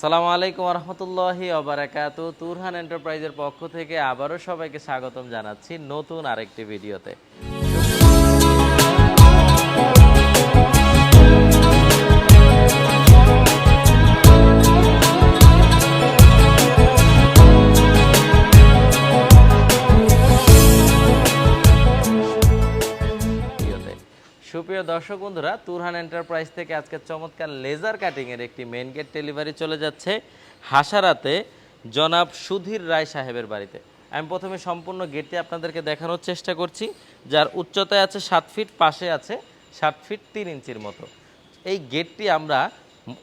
সালামু আলাইকুম রহমতুল্লাহি অবরাকাতু তুরহান এন্টারপ্রাইজের পক্ষ থেকে আবারও সবাইকে স্বাগতম জানাচ্ছি নতুন আরেকটি ভিডিওতে। সুপ্রিয় দর্শক বন্ধুরা, তুরহান এন্টারপ্রাইজ থেকে আজকে চমৎকার লেজার কাটিং এর একটি মেন গেট ডেলিভারি চলে যাচ্ছে হাসারাতে জনাব সুধীর রায় সাহেবের বাড়িতে। আমি প্রথমে সম্পূর্ণ গেটটি আপনাদেরকে দেখানোর চেষ্টা করছি, যার উচ্চতায় আছে সাত ফিট পাশে আছে সাত ফিট তিন ইঞ্চির মতো। এই গেটটি আমরা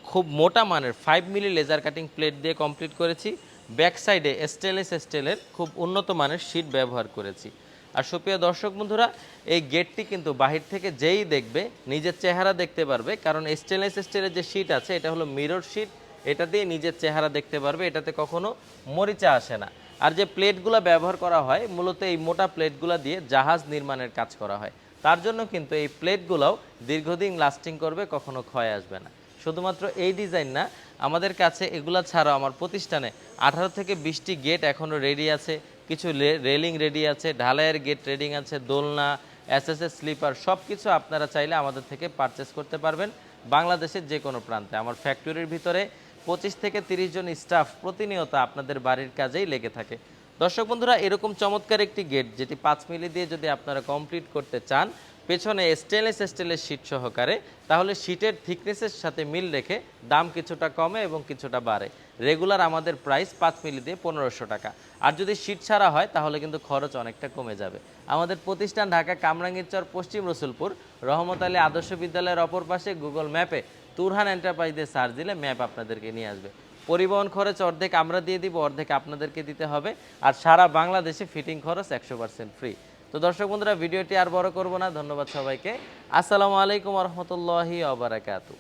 খুব মোটা মানের five milli laser cutting plate দিয়ে কমপ্লিট করেছি। ব্যাক সাইডে স্টেনলেস স্টিলের খুব উন্নত মানের শীট ব্যবহার করেছি। আর সুপ্রিয় দর্শক বন্ধুরা, এই গেটটি কিন্তু বাহির থেকে যেই দেখবে, নিজের চেহারা দেখতে পারবে, কারণ স্টেনলেস স্টিলের যে শীট আছে, এটা হলো মিরর শীট এটা দিয়ে নিজের চেহারা দেখতে পারবে, এটাতে কখনো মরিচা আসে না। আর যে প্লেটগুলো ব্যবহার করা হয়, মূলত এই মোটা প্লেটগুলো দিয়ে জাহাজ নির্মাণের কাজ করা হয়। তার জন্য কিন্তু এই প্লেটগুলোও দীর্ঘদিন লাস্টিং করবে, কখনো ক্ষয় আসবে না। শুধুমাত্র এই ডিজাইন না, আমাদের কাছে এগুলা ছাড়াও আমার প্রতিষ্ঠানে আঠারো থেকে বিশটি গেট এখনও রেডি আছে। কিছু রেলিং রেডি আছে, ঢালাইয়ের গেট রেডিং আছে, দোলনা এসএসএস স্লিপার সব কিছু আপনারা চাইলে আমাদের থেকে পারচেস করতে পারবেন বাংলাদেশের যে কোনো প্রান্তে। আমার ফ্যাক্টরির ভিতরে পঁচিশ থেকে তিরিশ জন স্টাফ প্রতিনিয়ত আপনাদের বাড়ির কাজেই লেগে থাকে। দর্শক বন্ধুরা, এরকম চমৎকার একটি গেট যেটি পাঁচ মিলি দিয়ে যদি আপনারা কমপ্লিট করতে চান পেছনে স্টেনলেস স্টিলের শীট সহকারে, তাহলে শীটের থিকনেসের সাথে মিল রেখে দাম কিছুটা কমে এবং কিছুটা বাড়ে। রেগুলার আমাদের প্রাইস পাঁচ মিলি দিয়ে পনেরোশো টাকা। আর যদি শীট ছাড়া হয়, তাহলে কিন্তু খরচ অনেকটা কমে যাবে। আমাদের প্রতিষ্ঠান ঢাকা কামরাঙ্গীরচর পশ্চিম রসুলপুর। রহমত আলী আদর্শ বিদ্যালয়ের অপর পাশে গুগল ম্যাপে তুরহান এন্টারপ্রাইজ সার্চ দিলে ম্যাপ আপনাদেরকে নিয়ে আসবে। পরিবহন খরচ অর্ধেক আমরা দিয়ে দিব, অর্ধেক আপনাদেরকে দিতে হবে। আর সারা বাংলাদেশে ফিটিং খরচ একশো পার্সেন্ট ফ্রি তো দর্শক বন্ধুরা ভিডিওটি আর বড় করব না। ধন্যবাদ সবাইকে। আসসালামু আলাইকুম রহমতুল্লাহি আবরাকাতু